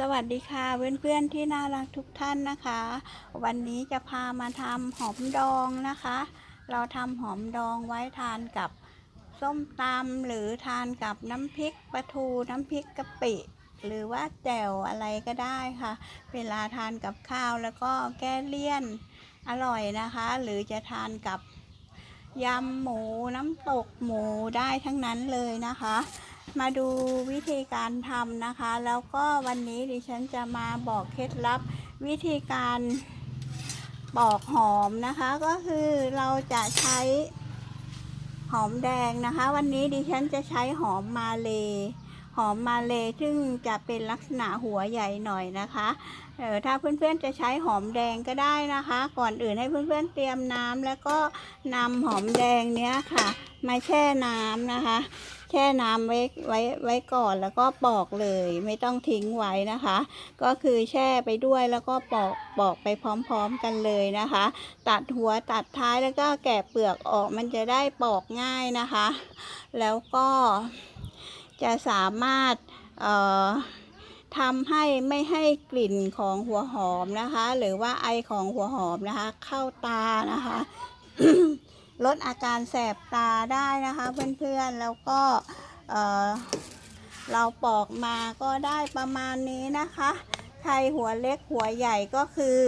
สวัสดีค่ะเพื่อนๆที่น่ารักทุกท่านนะคะ วันนี้จะพามาทำหอมดองนะคะ เราทำหอมดองไว้ทานกับส้มตำหรือทานกับน้ำพริกปลาทูน้ำพริกกะปิ หรือว่าแจ่วอะไรก็ได้ค่ะ เวลาทานกับข้าวแล้วก็แก้เลี่ยนอร่อยนะคะ หรือจะทานกับยำหมูน้ำตกหมูได้ทั้งนั้นเลยนะคะ มาดูวิธีการทำนะคะ แล้วก็วันนี้ดิฉันจะมาบอกเคล็ดลับวิธีการปอกหอมนะคะ ก็คือเราจะใช้หอมแดงนะคะ วันนี้ดิฉันจะใช้หอมมาเล หอมมาเลซึ่งจะเป็นลักษณะหัวใหญ่หน่อยนะคะเออถ้าเพื่อนๆจะใช้หอมแดงก็ได้นะคะ ก่อนอื่นให้เพื่อนๆเตรียมน้ำแล้วก็นำหอมแดงเนี้ยค่ะ มาแช่น้ำนะคะ แช่น้ำไว้ไว้ไว้ก่อนแล้วก็ปอกเลยไม่ต้องทิ้งไว้นะคะ ก็คือแช่ไปด้วยแล้วก็ปอกปอกไปพร้อมๆกันเลยนะคะ ตัดหัวตัดท้ายแล้วก็แกะเปลือกออกมันจะได้ปอกง่ายนะคะ แล้วก็จะสามารถเอ่อทำให้ไม่ให้กลิ่นของหัวหอมนะคะ หรือว่าไอของหัวหอมนะคะ เข้าตานะคะ ลดอาการแสบตาได้นะคะเพื่อนๆแล้วก็เเราปอกมาก็ได้ประมาณนี้นะคะใครหัวเล็กหัวใหญ่ก็คือ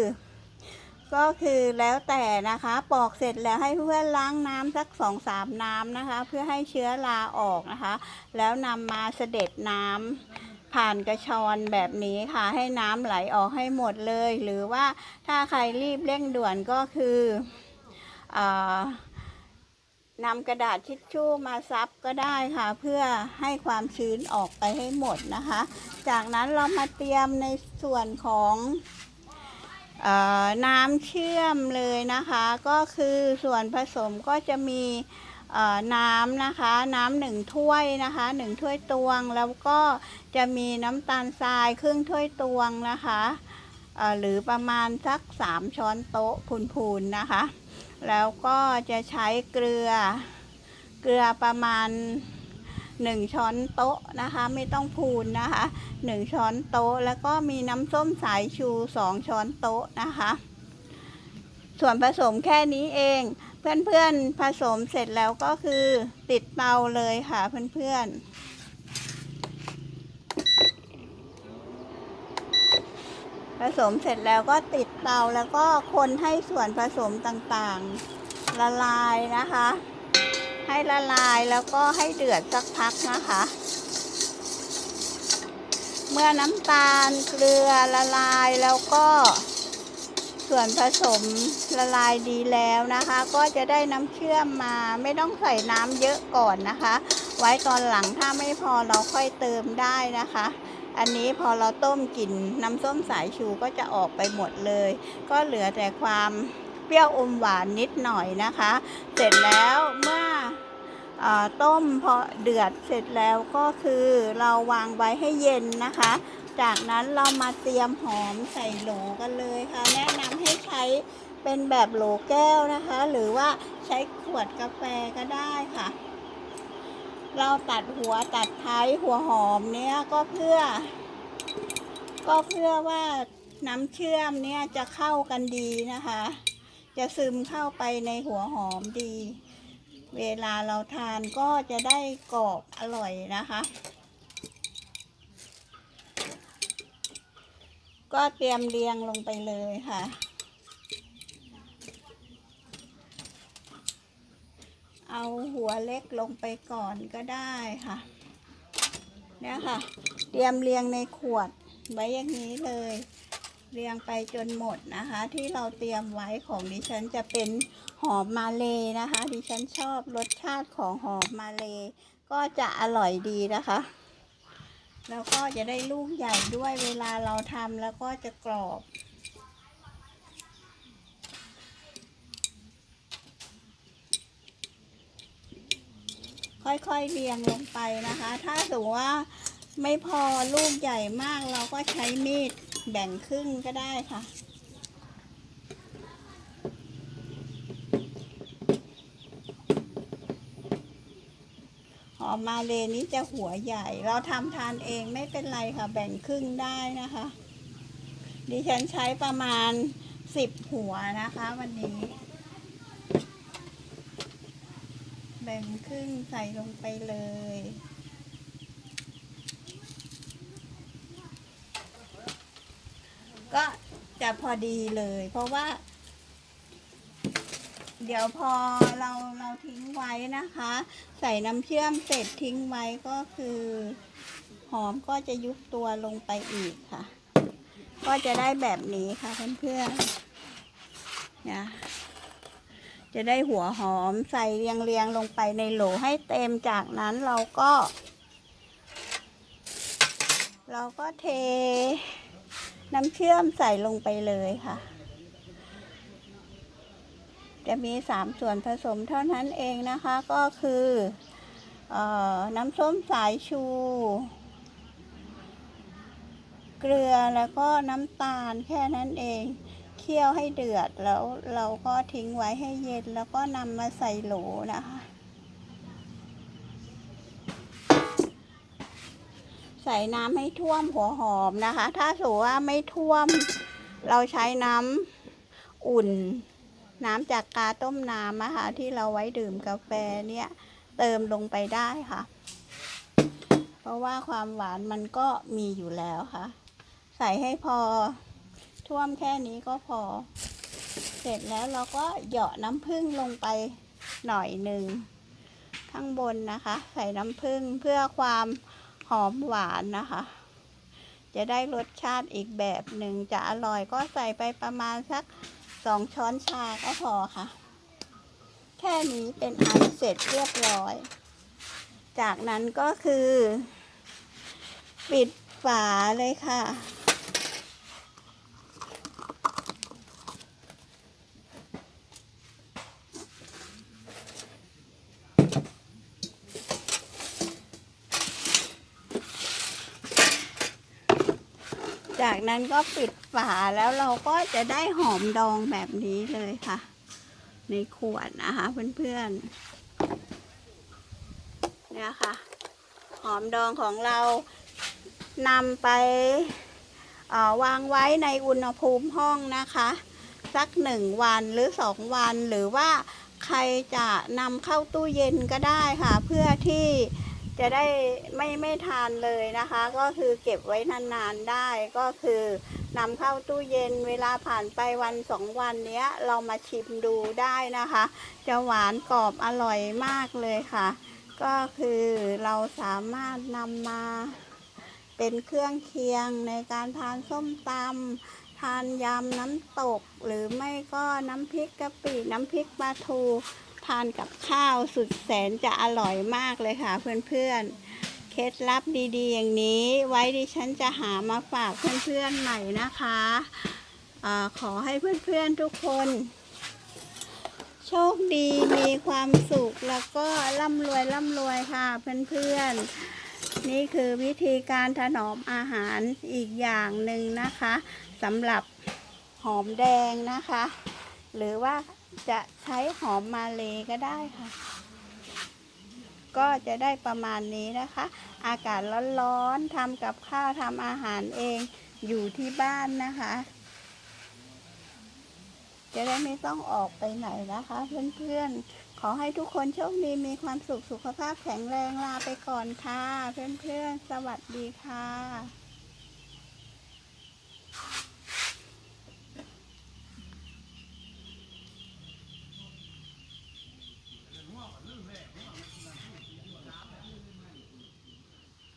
ก็คือแล้วแต่นะคะปอกเสร็จแล้วให้เพื่อนล้างน้ำสักสองสามน้ำนะคะ เพื่อให้เชื้อราออกนะคะ แล้วนำมาเสด็จน้ำผ่านกระชอนแบบนี้ค่ะ ให้น้ำไหลออกให้หมดเลย หรือว่าถ้าใครรีบเร่งด่วนก็คืออ นำกระดาษทิชชู่มาซับก็ได้ค่ะ เพื่อให้ความชื้นออกไปให้หมดนะคะ จากนั้นเรามาเตรียมในส่วนของออน้ำเชื่อมเลยนะคะ ก็คือส่วนผสมก็จะมีน้ำนะคะ น้ำหนึ่งถ้วยนะคะหนึ่งถ้วยตวง แล้วก็จะมีน้ำตาลทรายครึ่งถ้วยตวงนะคะหรือประมาณสักสามช้อนโต๊ะพูนๆนะคะ แล้วก็จะใช้เกลือ เกลือประมาณหนึ่งช้อนโต๊ะนะคะ ไม่ต้องพูนนะคะหนึ่งช้อนโต๊ะ แล้วก็มีน้ำส้มสายชูสองช้อนโต๊ะนะคะ ส่วนผสมแค่นี้เอง เพื่อนๆผสมเสร็จแล้วก็คือติดเตาเลยค่ะเพื่อนๆ ผสมเสร็จแล้วก็ติดเตาแล้วก็คนให้ส่วนผสมต่างๆ ละลายนะคะ ให้ละลายแล้วก็ให้เดือดสักพักนะคะ เมื่อน้ำตาลเกลือละลายแล้วก็ส่วนผสมละลายดีแล้วนะคะ ก็จะได้น้ำเชื่อมมาไม่ต้องใส่น้ำเยอะก่อนนะคะ ไว้ตอนหลังถ้าไม่พอเราค่อยเติมได้นะคะ อันนี้พอเราต้มกลิ่นน้ำส้มสายชูก็จะออกไปหมดเลย ก็เหลือแต่ความเปรี้ยวอมหวานนิดหน่อยนะคะ เสร็จแล้วเมื่ออต้มพอเดือดเสร็จแล้วก็คือเราวางไว้ให้เย็นนะคะ จากนั้นเรามาเตรียมหอมใส่โหลกันเลยค่ะ แนะนำให้ใช้เป็นแบบโหลแก้วนะคะ หรือว่าใช้ขวดกาแฟก็ได้ค่ะ เราตัดหัวตัดท้ายหัวหอมเนี้ยก็เพื่อ ก็เพื่อว่าน้ำเชื่อมเนี่ยจะเข้ากันดีนะคะ จะซึมเข้าไปในหัวหอมดี เวลาเราทานก็จะได้กรอบอร่อยนะคะ ก็เตรียมเรียงลงไปเลยค่ะ เอาหัวเล็กลงไปก่อนก็ได้ค่ะเนี่ยค่ะ เตรียมเรียงในขวดไว้อย่างนี้เลย เรียงไปจนหมดนะคะ ที่เราเตรียมไว้ของดิฉันจะเป็นหอมมาเลยนะคะ ดิฉันชอบรสชาติของหอมมาเลยก็จะอร่อยดีนะคะ แล้วก็จะได้ลูกใหญ่ด้วยเวลาเราทำแล้วก็จะกรอบ ค่อยๆเรียงลงไปนะคะ ถ้าสมมติว่าไม่พอลูกใหญ่มากเราก็ใช้มีดแบ่งครึ่งก็ได้ค่ะ หอมมาเลนี้จะหัวใหญ่ เราทำทานเองไม่เป็นไรค่ะ แบ่งครึ่งได้นะคะ ดิฉันใช้ประมาณสิบหัวนะคะวันนี้ แบ่งครึ่งใส่ลงไปเลย ก็จะพอดีเลย เพราะว่า เดี๋ยวพอเราเราทิ้งไว้นะคะ ใส่น้ำเชื่อมเสร็จทิ้งไว้ก็คือ หอมก็จะยุบตัวลงไปอีกค่ะ ก็จะได้แบบนี้ค่ะเพื่อนๆนี่ย จะได้หัวหอมใส่เรียงเรียงๆลงไปในโหลให้เต็มจากนั้นเราก็ เราก็เทน้ำเชื่อมใส่ลงไปเลยค่ะ จะมีสามส่วนผสมเท่านั้นเองนะคะก็คือออน้ำส้มสายชู เกลือแล้วก็น้ำตาลแค่นั้นเอง เคี่ยวให้เดือดแล้วเราก็ทิ้งไว้ให้เย็นแล้วก็นำมาใส่โหลนะคะ ใส่น้ำให้ท่วมหัวหอมนะคะ ถ้าสมมติว่าไม่ท่วม เราใช้น้ำอุ่น น้ำจากกาต้มน้ำนะคะที่เราไว้ดื่มกาแฟเนี่ย เติมลงไปได้ค่ะ เพราะว่าความหวานมันก็มีอยู่แล้วค่ะ ใส่ให้พอ ท่วมแค่นี้ก็พอ เสร็จแล้วเราก็เหยาะน้ำผึ้งลงไปหน่อยหนึ่งข้างบนนะคะ ใส่น้ำผึ้งเพื่อความหอมหวานนะคะ จะได้รสชาติอีกแบบหนึ่งจะอร่อยก็ใส่ไปประมาณสักสองช้อนชาก็พอค่ะ แค่นี้เป็นอันเสร็จเรียบร้อย จากนั้นก็คือ ปิดฝาเลยค่ะ จากนั้นก็ปิดฝาแล้วเราก็จะได้หอมดองแบบนี้เลยค่ะ ในขวดนะคะเพื่อนๆเนี่ยค่ะ หอมดองของเรานำไปวางไว้ในอุณหภูมิห้องนะคะ สักหนึ่งวันหรือสองวันหรือว่าใครจะนำเข้าตู้เย็นก็ได้ค่ะ เพื่อที่ จะได้ไม่ไม่ทานเลยนะคะ ก็คือเก็บไว้นานๆได้ก็คือนำเข้าตู้เย็นเวลาผ่านไปวันสองวันเนี้ย เรามาชิมดูได้นะคะ จะหวานกรอบอร่อยมากเลยค่ะ ก็คือเราสามารถนำมาเป็นเครื่องเคียงในการทานส้มตำทานยำน้ำตก หรือไม่ก็น้ำพริกกะปิน้ำพริกปลาทู ทานกับข้าวสุดแสนจะอร่อยมากเลยค่ะเพื่อนๆ เคล็ดลับดีๆ อย่างนี้ ไว้ดิฉันจะหามาฝากเพื่อนๆใหม่นะคะอขอให้เพื่อนๆทุกคน โชคดีมีความสุขแล้วก็ร่ำรวยร่ำรวยค่ะเพื่อนๆนี่คือวิธีการถนอมอาหารอีกอย่างหนึ่งนะคะสำหรับหอมแดงนะคะ หรือว่า จะใช้หอมมาเลก็ได้ค่ะ ก็จะได้ประมาณนี้นะคะ อากาศร้อนๆทำกับข้าวทำอาหารเองอยู่ที่บ้านนะคะ จะได้ไม่ต้องออกไปไหนนะคะ เพื่อนๆ ขอให้ทุกคนโชคดีมีความสุขสุขภาพแข็งแรงลาไปก่อนค่ะ เพื่อนๆ สวัสดีค่ะ